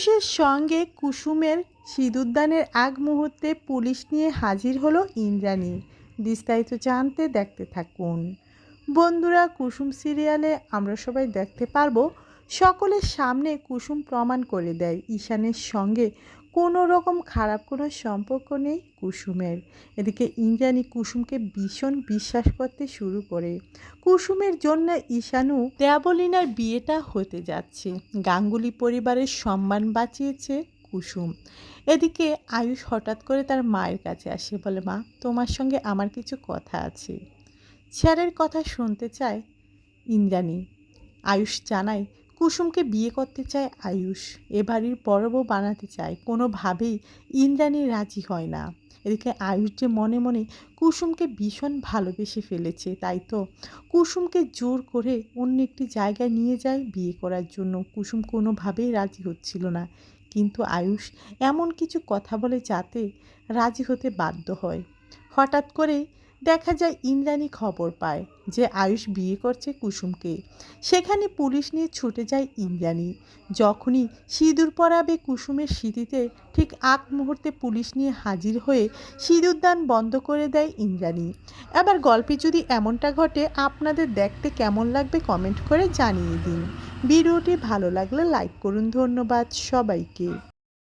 আয়ুষের সঙ্গে কুসুমের সিঁদুরদানের আগ মুহূর্তে পুলিশ নিয়ে হাজির হলো ইন্দ্রাণী। বিস্তারিত জানতে দেখতে থাকুন। বন্ধুরা, কুসুম সিরিয়ালে আমরা সবাই দেখতে পারব, সকলের সামনে কুসুম প্রমাণ করে দেয় ঈশানের সঙ্গে কোনো রকম খারাপ কোনো সম্পর্ক নেই কুসুমের। এদিকে ইন্দ্রাণী কুসুমকে ভীষণ বিশ্বাস করতে শুরু করে। কুসুমের জন্য ঈশানু দেবলিনার বিয়েটা হতে যাচ্ছে। গাঙ্গুলি পরিবারের সম্মান বাঁচিয়েছে কুসুম। এদিকে আয়ুষ হঠাৎ করে তার মায়ের কাছে আসে, বলে, মা, তোমার সঙ্গে আমার কিছু কথা আছে। স্যারের কথা শুনতে চায় ইন্দ্রাণী। আয়ুষ জানায় কুসুমকে বিয়ে করতে চায় আয়ুষ। এ বাড়ির বড় বউ বানাতে চায়। কোনোভাবেই ইন্দ্রাণী রাজি হয় না। এদিকে আয়ুষ যে মনে মনে কুসুমকে ভীষণ ভালোবেসে ফেলেছে, তাই তো কুসুমকে জোর করে অন্য একটি জায়গায় নিয়ে যায় বিয়ে করার জন্য। কুসুম কোনোভাবেই রাজি হচ্ছিল না। কিন্তু আয়ুষ এমন কিছু কথা বলে যাতে রাজি হতে বাধ্য হয়। হঠাৎ করেই দেখা যায় ইন্দ্রাণী খবর পায় যে আয়ুষ বিয়ে করছে কুসুমকে। সেখানে পুলিশ নিয়ে ছুটে যায় ইন্দ্রাণী। যখনই সিঁদুর পরাবে কুসুমের স্মৃতিতে ঠিক আগ মুহূর্তে পুলিশ নিয়ে হাজির হয়ে সিঁদুরদান বন্ধ করে দেয় ইন্দ্রাণী। এবার গল্পে যদি এমনটা ঘটে, আপনাদের দেখতে কেমন লাগবে কমেন্ট করে জানিয়ে দিন। ভিডিওটি ভালো লাগলে লাইক করুন। ধন্যবাদ সবাইকে।